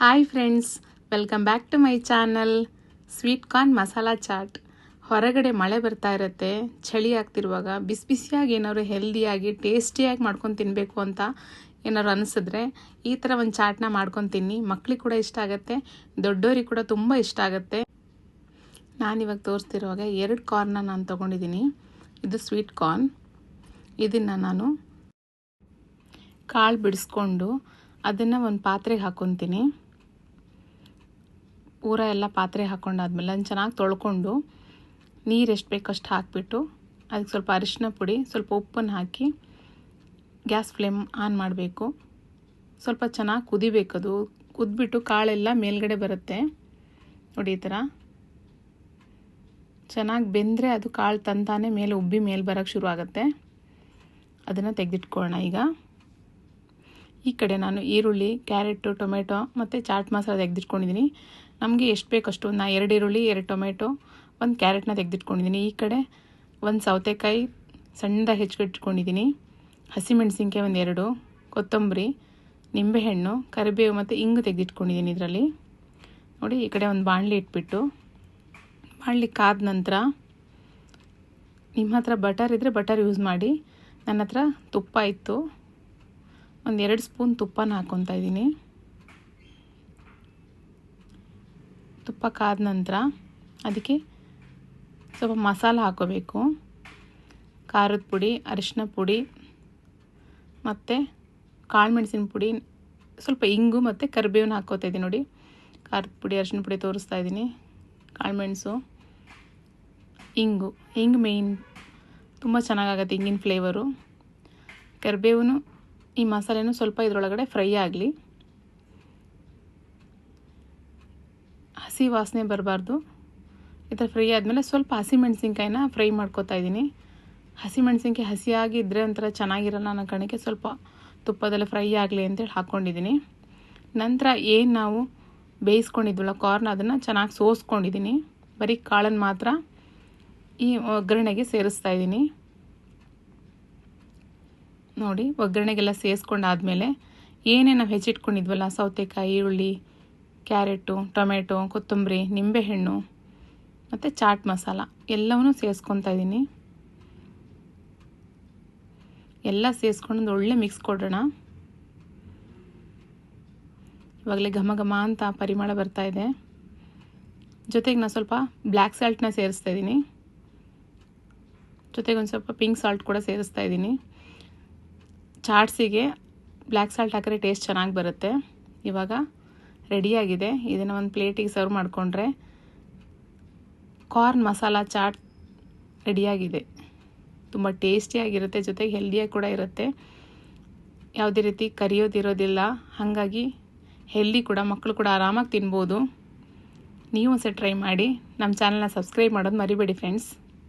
Hi friends welcome back to my channel sweet corn masala chaat ಹೊರಗಡೆ ಮಳೆ ಬರ್ತಾ ಇರುತ್ತೆ, ಚಳಿ ಆಗ್ತಿರುವಾಗ ಬಿಸಿ ಬಿಸಿಯಾಗಿ ಏನಾದ್ರು ಹೆಲ್ದಿಯಾಗಿ ಟೇಸ್ಟಿಯಾಗಿ ಮಾಡ್ಕೊಂಡು ತಿನ್ನಬೇಕು ಅಂತ ಏನಾದ್ರು ಅನಿಸಿದ್ರೆ ಈ ಥರ ಒಂದು ಚಾಟ್ನ ಮಾಡ್ಕೊಂಡು ತಿನ್ನಿ. ಮಕ್ಳಿಗೆ ಕೂಡ ಇಷ್ಟ ಆಗುತ್ತೆ, ದೊಡ್ಡೋರಿಗೆ ಕೂಡ ತುಂಬ ಇಷ್ಟ ಆಗುತ್ತೆ. ನಾನಿವಾಗ ತೋರಿಸ್ತಿರುವಾಗ ಎರಡು ಕಾರ್ನ ನಾನು ತೊಗೊಂಡಿದ್ದೀನಿ ಇದು ಸ್ವೀಟ್ ಕಾರ್ನ್ ಇದನ್ನು ನಾನು ಕಾಳು ಬಿಡಿಸ್ಕೊಂಡು ಅದನ್ನು ಒಂದು ಪಾತ್ರೆಗೆ ಹಾಕ್ಕೊತೀನಿ ಪೂರ ಎಲ್ಲ ಪಾತ್ರೆ ಹಾಕ್ಕೊಂಡಾದ್ಮೇಲೆ ಅದನ್ನು ಚೆನ್ನಾಗಿ ತೊಳ್ಕೊಂಡು ನೀರು ಎಷ್ಟು ಬೇಕಷ್ಟು ಹಾಕಿಬಿಟ್ಟು ಅದಕ್ಕೆ ಸ್ವಲ್ಪ ಅರಿಶಿನ ಪುಡಿ, ಸ್ವಲ್ಪ ಉಪ್ಪನ್ನು ಹಾಕಿ ಗ್ಯಾಸ್ ಫ್ಲೇಮ್ ಆನ್ ಮಾಡಬೇಕು. ಸ್ವಲ್ಪ ಚೆನ್ನಾಗಿ ಕುದಿಬೇಕದು ಕುದ್ಬಿಟ್ಟು ಕಾಳೆಲ್ಲ ಮೇಲ್ಗಡೆ ಬರುತ್ತೆ. ನೋಡಿ ಈ ಥರ ಚೆನ್ನಾಗಿ ಬೆಂದರೆ ಅದು ಕಾಳು ತಂತಾನೆ ಮೇಲೆ ಉಬ್ಬಿ ಮೇಲೆ ಬರೋಕ್ಕೆ ಶುರು ಆಗುತ್ತೆ. ಅದನ್ನು ತೆಗೆದಿಟ್ಕೊಳ್ಳೋಣ ಈಗ. ಈ ಕಡೆ ನಾನು ಈರುಳ್ಳಿ ಕ್ಯಾರೆಟು ಟೊಮೆಟೊ ಮತ್ತು ಚಾಟ್ ಮಸಾಲ ತೆಗೆದಿಟ್ಕೊಂಡಿದ್ದೀನಿ ನಮಗೆ ಎಷ್ಟು ಬೇಕಷ್ಟು? ನಾ ಎರಡು ಈರುಳ್ಳಿ, ಎರಡು ಟೊಮೆಟೊ, ಒಂದು ಕ್ಯಾರೆಟ್ನ ತೆಗೆದಿಟ್ಕೊಂಡಿದ್ದೀನಿ ಈ ಕಡೆ ಒಂದು ಸೌತೆಕಾಯಿ ಸಣ್ಣದಾಗಿ ಹೆಚ್ಚಿಟ್ಕೊಂಡಿದ್ದೀನಿ ಹಸಿಮೆಣಸಿನ್ಕಾಯಿ ಒಂದು ಎರಡು, ಕೊತ್ತಂಬರಿ, ನಿಂಬೆಹಣ್ಣು, ಕರಿಬೇವು ಮತ್ತು ಇಂಗು ತೆಗೆದಿಟ್ಕೊಂಡಿದ್ದೀನಿ ಇದರಲ್ಲಿ. ನೋಡಿ, ಈ ಕಡೆ ಒಂದು ಬಾಣಲಿ ಇಟ್ಬಿಟ್ಟು, ಬಾಣಲಿ ಕಾದ ನಂತರ ನಿಮ್ಮ ಹತ್ರ ಬಟರ್ ಇದ್ದರೆ ಬಟರ್ ಯೂಸ್ ಮಾಡಿ. ನನ್ನ ಹತ್ರ ತುಪ್ಪ ಇತ್ತು. ಒಂದು ಎರಡು ಸ್ಪೂನ್ ತುಪ್ಪನ ಹಾಕ್ಕೊತಾ ಇದ್ದೀನಿ ತುಪ್ಪ ಕಾದ ನಂತರ ಅದಕ್ಕೆ ಸ್ವಲ್ಪ ಮಸಾಲ ಹಾಕೋಬೇಕು. ಖಾರದ ಪುಡಿ, ಅರಿಶಿನ ಪುಡಿ, ಮತ್ತು ಕಾಳು ಮೆಣಸಿನ ಪುಡಿ, ಸ್ವಲ್ಪ ಇಂಗು ಮತ್ತು ಕರಿಬೇವನ್ನ ಹಾಕ್ಕೋತಾ ಇದ್ದೀನಿ ನೋಡಿ. ಖಾರದ ಪುಡಿ, ಅರಿಶಿನ ಪುಡಿ ತೋರಿಸ್ತಾ ಇದ್ದೀನಿ. ಕಾಳುಮೆಣಸು ಇಂಗು. ಇಂಗು ಮೇಯ್ನ್ ತುಂಬ ಚೆನ್ನಾಗಾಗತ್ತೆ ಇಂಗಿನ ಫ್ಲೇವರು ಕರಿಬೇವು ಈ ಮಸಾಲೆನೂ ಸ್ವಲ್ಪ ಇದರೊಳಗಡೆ ಫ್ರೈ ಆಗಲಿ. ಹಸಿ ವಾಸನೆ ಬರಬಾರ್ದು. ಈ ಥರ ಫ್ರೈ ಆದಮೇಲೆ ಸ್ವಲ್ಪ ಹಸಿಮೆಣ್ಸಿನ್ಕಾಯಿನ ಫ್ರೈ ಮಾಡ್ಕೊತಾ ಇದ್ದೀನಿ. ಹಸಿಮೆಣಸಿನ್ಕಾಯಿ ಹಸಿಯಾಗಿ ಇದ್ದರೆ ಒಂಥರ ಚೆನ್ನಾಗಿರಲ್ಲ ಅನ್ನೋ ಕಣಕ್ಕೆ ಸ್ವಲ್ಪ ತುಪ್ಪದಲ್ಲಿ ಫ್ರೈ ಆಗಲಿ ಅಂತೇಳಿ ಹಾಕ್ಕೊಂಡಿದ್ದೀನಿ. ನಂತರ ಏನು ನಾವು ಬೇಯಿಸ್ಕೊಂಡಿದ್ವಲ್ಲ ಕಾರ್ನ್ ಅದನ್ನು ಚೆನ್ನಾಗಿ ಸೋಸ್ಕೊಂಡಿದ್ದೀನಿ. ಬರೀ ಕಾಳನ್ನು ಮಾತ್ರ ಈ ಒಗ್ಗರಣೆಗೆ ಸೇರಿಸ್ತಾ ಇದ್ದೀನಿ. ನೋಡಿ, ಒಗ್ಗರಣೆಗೆಲ್ಲ ಸೇರಿಸ್ಕೊಂಡಾದ್ಮೇಲೆ ಏನೇ ನಾವು ಹೆಚ್ಚಿಟ್ಕೊಂಡಿದ್ವಲ್ಲ ಸೌತೆಕಾಯಿ, ಈರುಳ್ಳಿ ಕ್ಯಾರೆಟು, ಟೊಮೆಟೊ, ಕೊತ್ತಂಬರಿ, ನಿಂಬೆಹಣ್ಣು, ಮತ್ತು ಚಾಟ್ ಮಸಾಲ ಎಲ್ಲವನ್ನೂ ಸೇರಿಸ್ಕೊತಾ ಇದ್ದೀನಿ. ಎಲ್ಲ ಸೇರಿಸ್ಕೊಂಡು ಒಳ್ಳೆ ಮಿಕ್ಸ್ ಕೊಡೋಣ. ಇವಾಗಲೇ ಘಮ ಘಮ ಅಂತ ಪರಿಮಳ ಬರ್ತಾ ಇದೆ. ಜೊತೆಗೆ ನಾನು ಸ್ವಲ್ಪ ಬ್ಲ್ಯಾಕ್ ಸಾಲ್ಟ್ನ ಸೇರಿಸ್ತಾ ಇದ್ದೀನಿ. ಜೊತೆಗೆ ಒಂದು ಸ್ವಲ್ಪ ಪಿಂಕ್ ಸಾಲ್ಟ್ ಕೂಡ ಸೇರಿಸ್ತಾ ಇದ್ದೀನಿ. ಚಾಟ್ಸಿಗೆ ಬ್ಲ್ಯಾಕ್ ಸಾಲ್ಟ್ ಹಾಕಿದ್ರೆ ಟೇಸ್ಟ್ ಚೆನ್ನಾಗಿ ಬರುತ್ತೆ. ಇವಾಗ ರೆಡಿಯಾಗಿದೆ. ಇದನ್ನು ಒಂದು ಪ್ಲೇಟಿಗೆ ಸರ್ವ್ ಮಾಡಿಕೊಂಡ್ರೆ ಕಾರ್ನ್ ಮಸಾಲ ಚಾಟ್ ರೆಡಿಯಾಗಿದೆ. ತುಂಬ ಟೇಸ್ಟಿಯಾಗಿರುತ್ತೆ ಜೊತೆಗೆ ಹೆಲ್ದಿಯಾಗಿ ಕೂಡ ಇರುತ್ತೆ. ಯಾವುದೇ ರೀತಿ ಕರಿಯೋದಿರೋದಿಲ್ಲ ಹಾಗಾಗಿ ಹೆಲ್ದಿ ಕೂಡ ಮಕ್ಕಳು ಕೂಡ ಆರಾಮಾಗಿ ತಿನ್ಬೋದು. ನೀವು ಸಹ ಟ್ರೈ ಮಾಡಿ. ನಮ್ಮ ಚಾನಲ್ನ ಸಬ್ಸ್ಕ್ರೈಬ್ ಮಾಡೋದು ಮರಿಬೇಡಿ ಫ್ರೆಂಡ್ಸ್